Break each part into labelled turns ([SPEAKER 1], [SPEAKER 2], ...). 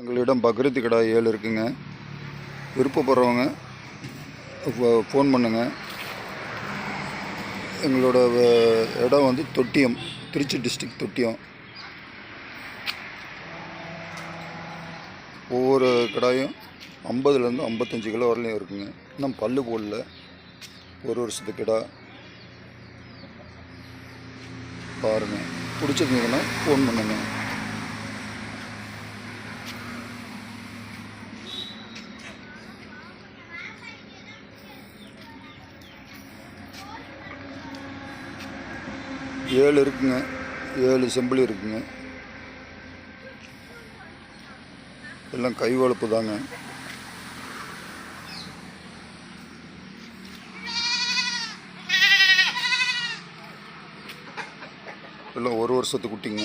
[SPEAKER 1] எங்களிடம் பக்ரீத்து கடை ஏழு இருக்குங்க. விருப்பப்படுறவங்க ஃபோன் பண்ணுங்க. எங்களோட இடம் வந்து தொட்டியம் திருச்சி டிஸ்ட்ரிக்ட் தொட்டியம். ஒவ்வொரு கடாயும் ஐம்பதுலேருந்து ஐம்பத்தஞ்சு கிலோ வரலையும் இருக்குங்க. இன்னும் பல்லு போடல. ஒரு வருஷத்து கிடா. பாருங்கள் பிடிச்சிருந்தீங்கன்னா ஃபோன் பண்ணுங்க. ஏழு இருக்குங்க. ஏழு செம்பிள் இருக்குங்க. எல்லாம் கை வளர்ப்பு தாங்க. எல்லாம் ஒரு வருஷத்து குட்டிங்க.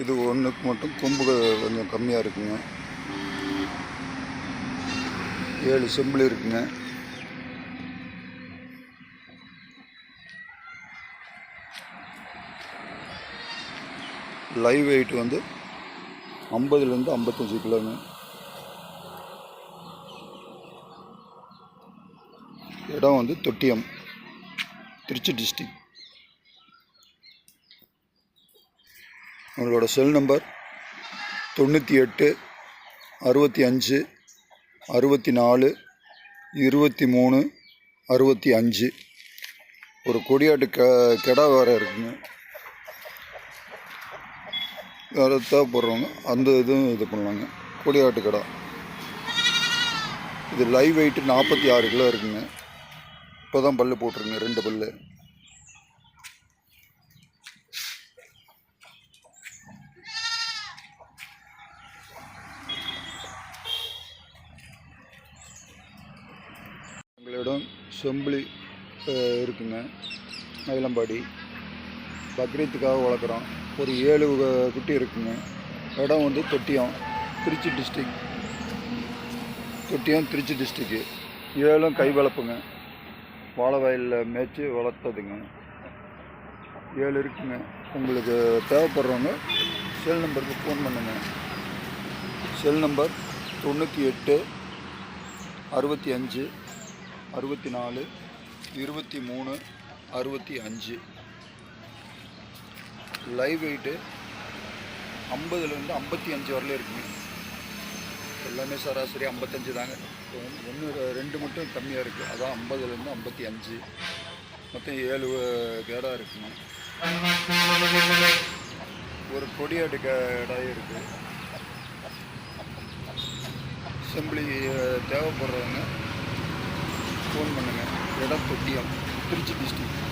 [SPEAKER 1] இது ஒன்றுக்கு மட்டும் கொம்பு கொஞ்சம் கம்மியாக இருக்குங்க. ஏழு செம்பிள் இருக்குங்க. லைவ் வெயிட் வந்து ஐம்பதுலேருந்து ஐம்பத்தஞ்சு கிலோங்க. இடம் வந்து தொட்டியம் திருச்சி டிஸ்ட்ரிக் உங்களோட செல் நம்பர் தொண்ணூற்றி எட்டு அறுபத்தி அஞ்சு அறுபத்தி நாலு இருபத்தி மூணு அறுபத்தி அஞ்சு. ஒரு கொடியாட்டு க கெடா வேறு இருக்குங்க. வேறு தேவைப்படுறவங்க அந்த இதுவும் இது பண்ணலாங்க. கொடியாட்டு கடா. இது லைவ் வெயிட்டு நாற்பத்தி ஆறு கிலோ இருக்குங்க. இப்போ தான் பல்லு போட்டிருங்க ரெண்டு பல்லு. எங்களிடம் செம்பிளி இருக்குங்க. மயிலம்பாடி. பக்ரீத்துக்காக வளர்க்குறோம். ஒரு ஏழு குட்டி இருக்குங்க. இடம் வந்து தொட்டியம் திருச்சி டிஸ்ட்ரிக். தொட்டியம் திருச்சி டிஸ்ட்ரிக்கு ஏழும் கை வளர்ப்புங்க. வாழை வயலில் மேய்ச்சி வளர்த்ததுங்க. ஏழு இருக்குங்க. உங்களுக்கு தேவைப்படுறவங்க செல் நம்பருக்கு ஃபோன் பண்ணுங்க. செல் நம்பர் தொண்ணூற்றி எட்டு அறுபத்தி அஞ்சு அறுபத்தி நாலு இருபத்தி மூணு அறுபத்தி அஞ்சு லைவ் வெயிட்டு ஐம்பதுலேருந்து ஐம்பத்தி அஞ்சு வரல இருக்குங்க. எல்லாமே சராசரி ஐம்பத்தஞ்சு தாங்க. ஒன்று ரெண்டு மட்டும் கம்மியாக இருக்குது அதான் ஐம்பதுலேருந்து ஐம்பத்தி அஞ்சு மொத்தம் ஏழு கேடாக இருக்குங்க. ஒரு கொடியாட்டு கேடாக இருக்குது செம்பிளி தேவைப்படுறவங்க ஃபோன் பண்ணுங்கள் இடம் தொட்டியம் திருச்சி டிஸ்ட்ரிக்ட்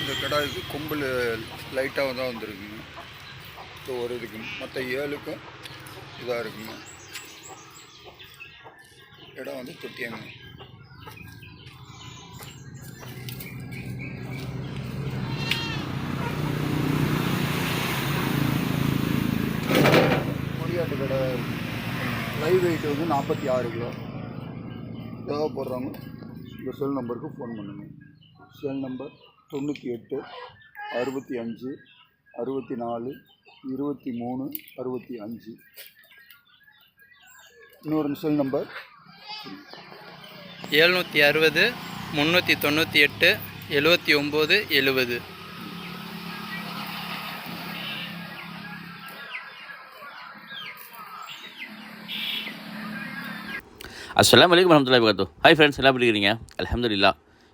[SPEAKER 1] இந்த கடாய்க்கு கொம்பில் லைட்டாக தான் வந்துருக்குங்க. ஸோ ஒரு இதுக்கு மற்ற ஏழுக்கும் இதாக இருக்குங்க. இடம் வந்து தொட்டியாங்க. கொடியாட்டு கடை. லைவ் வெயிட் வந்து நாற்பத்தி ஆறு கிலோ. தேவைப்படுறவங்க இந்த செல் நம்பருக்கு ஃபோன் பண்ணுங்கள் செல் நம்பர் தொண்ணூற்றி எட்டு அறுபத்தி அஞ்சு அறுபத்தி நாலு இருபத்தி மூணு அறுபத்தி அஞ்சு. இன்னொரு செல் நம்பர்
[SPEAKER 2] எழுநூற்றி அறுபது முந்நூற்றி தொண்ணூற்றி எட்டு எழுபத்தி ஒம்பது எழுபது
[SPEAKER 3] அஸ்லாம் வலைக்கம் வரமத்துல்லாஹி வரகாத்து ஹாய் ஃப்ரெண்ட்ஸ் எல்லாம் எப்படி இருக்கிறீங்க அலமதுல்லா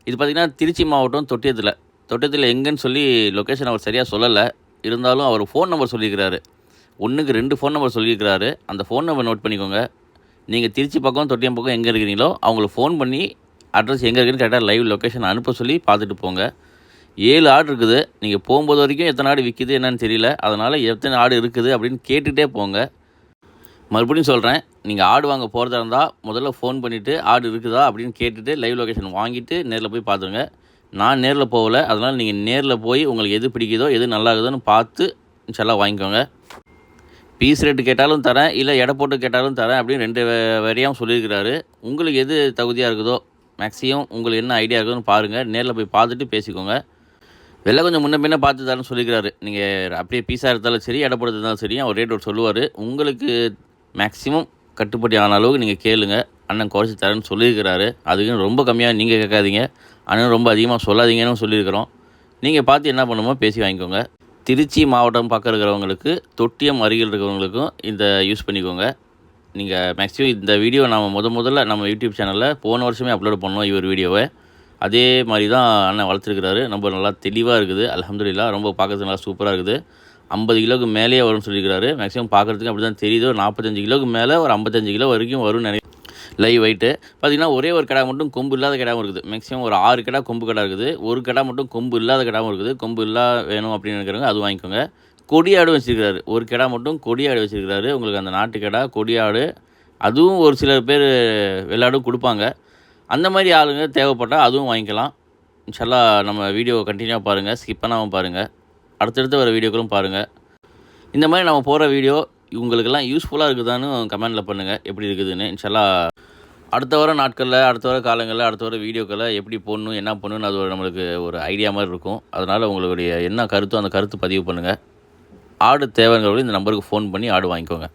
[SPEAKER 3] இது பார்த்திங்கன்னா திருச்சி மாவட்டம் தொட்டியத்தில். தொட்டியத்தில் எங்கேன்னு சொல்லி லொக்கேஷன் அவர் சரியாக சொல்லலை. இருந்தாலும் அவர் ஃபோன் நம்பர் சொல்லியிருக்கிறாரு. ஒன்றுக்கு ரெண்டு ஃபோன் நம்பர் சொல்லியிருக்கிறாரு. அந்த ஃபோன் நம்பர் நோட் பண்ணிக்கோங்க. நீங்கள் திருச்சி பக்கம் தொட்டியம் பக்கம் எங்கே இருக்கிறீங்களோ அவங்களுக்கு ஃபோன் பண்ணி அட்ரஸ் எங்கே இருக்குன்னு கரெக்டாக லைவ் லொக்கேஷன் அனுப்ப சொல்லி பார்த்துட்டு போங்க. ஏழு ஆடு இருக்குது. நீங்கள் போகும்போது வரைக்கும் எத்தனை ஆடு விற்கிது என்னன்னு தெரியல. அதனால் எத்தனை ஆடு இருக்குது அப்படின்னு கேட்டுகிட்டே போங்க. மறுபடியும் சொல்கிறேன் நீங்கள் ஆடு வாங்க போகிறதா இருந்தால் முதல்ல ஃபோன் பண்ணிவிட்டு ஆடு இருக்குதா அப்படின்னு கேட்டுட்டு லைவ் லொக்கேஷன் வாங்கிட்டு நேரில் போய் பார்த்துருங்க. நான் நேரில் போகலை அதனால் நீங்கள் நேரில் போய் உங்களுக்கு எது பிடிக்குதோ எது நல்லா இருக்குதோன்னு பார்த்து இன்ஷால்லா வாங்கிக்கோங்க. பீஸ் ரேட்டு கேட்டாலும் தரேன் இல்லை எடை போட்டு கேட்டாலும் தரேன் அப்படின்னு ரெண்டு வரியாகவும் சொல்லியிருக்கிறாரு. உங்களுக்கு எது தகுதியாக இருக்குதோ மேக்ஸிமம் உங்களுக்கு என்ன ஐடியா இருக்குதுன்னு பாருங்கள் நேரில் போய் பார்த்துட்டு பேசிக்கோங்க. வெளில கொஞ்சம் முன்ன பின்ன பார்த்து தரேன்னு சொல்லிக்கிறாரு நீங்கள் அப்படியே பீஸாக இருந்தாலும் சரி எடை போட்டு இருந்தாலும் சரி அவர் ரேட் ஒரு சொல்லுவார். உங்களுக்கு மேக்ஸிமம் கட்டுப்படி ஆன அளவுக்கு நீங்கள் கேளுங்க. அண்ணன் குறைச்சி தரேன்னு சொல்லியிருக்கிறாரு. அதுக்குன்னு ரொம்ப கம்மியாக நீங்கள் கேட்காதீங்க. அண்ணன் ரொம்ப அதிகமாக சொல்லாதீங்கன்னு சொல்லியிருக்கிறோம். நீங்கள் பார்த்து என்ன பண்ணுமோ பேசி வாங்கிக்கோங்க. திருச்சி மாவட்டம் பக்கம் இருக்கிறவங்களுக்கு தொட்டியம் அருகில் இருக்கிறவங்களுக்கும் இந்த யூஸ் பண்ணிக்கோங்க. நீங்கள் மேக்ஸிமம் இந்த வீடியோ நாம் முத முதல்ல நம்ம யூடியூப் சேனலில் போன வருஷமே அப்லோட் பண்ணோம் இவர் வீடியோவை அதே மாதிரி தான் அண்ணன் வளர்த்துருக்கிறாரு. ரொம்ப நல்லா தெளிவாக இருக்குது. அலமதுல்லா ரொம்ப பார்க்கறதுக்கு நல்லா சூப்பராக இருக்குது. ஐம்பது கிலோவுக்கு மேலேயே வரும்னு சொல்லியிருக்காரு மேக்ஸிமம் பார்க்குறதுக்கு அப்படி தான் தெரியுது ஒரு நாற்பத்தஞ்சு கிலோக்கு மேலே ஒரு ஐம்பத்தஞ்சு கிலோ வரைக்கும் வரும்னு நினைக்கிறேன் லைவ் வெயிட்டு பார்த்திங்கன்னா ஒரே ஒரு கடை மட்டும் கொம்பு இல்லாத கடாவும் இருக்குது. மேக்ஸிமம் ஒரு ஆறு கடை கொம்பு கடை இருக்குது. ஒரு கடை மட்டும் கொம்பு இல்லாத கடாவும் இருக்குது. கொம்பு இல்லா வேணும் அப்படின்னு நினைக்கிறவங்க அது வாங்கிக்கோங்க. கொடியாடு வச்சுருக்கிறாரு. ஒரு கிடா மட்டும் கொடியாடு வச்சுருக்கிறாரு. உங்களுக்கு அந்த நாட்டு கிடா கொடியாடு அதுவும் ஒரு சில பேர் வெள்ளாடும் கொடுப்பாங்க. அந்த மாதிரி ஆளுங்க தேவைப்பட்டால் அதுவும் வாங்கிக்கலாம். இன்ஷால்லா நம்ம வீடியோ கண்டினியூவாக பாருங்கள் ஸ்கிப் பண்ணாமல் பாருங்கள் அடுத்தடுத்து வர வீடியோக்களும் பாருங்கள் இந்த மாதிரி நம்ம போகிற வீடியோ உங்களுக்கெல்லாம் யூஸ்ஃபுல்லாக இருக்குதான்னு கமெண்டில் பண்ணுங்கள் எப்படி இருக்குதுன்னு. இன்ஷால்லா அடுத்த வர நாட்களில் அடுத்த வர காலங்களில் அடுத்த வர வீடியோக்களை எப்படி போடணும் என்ன பண்ணணும்னு அது ஒரு நம்மளுக்கு ஒரு ஐடியா மாதிரி இருக்கும். அதனால் உங்களுடைய என்ன கருத்தோ அந்த கருத்து பதிவு பண்ணுங்கள் ஆடு தேவைங்கிறவங்களும் இந்த நம்பருக்கு ஃபோன் பண்ணி ஆடு வாங்கிக்கோங்க.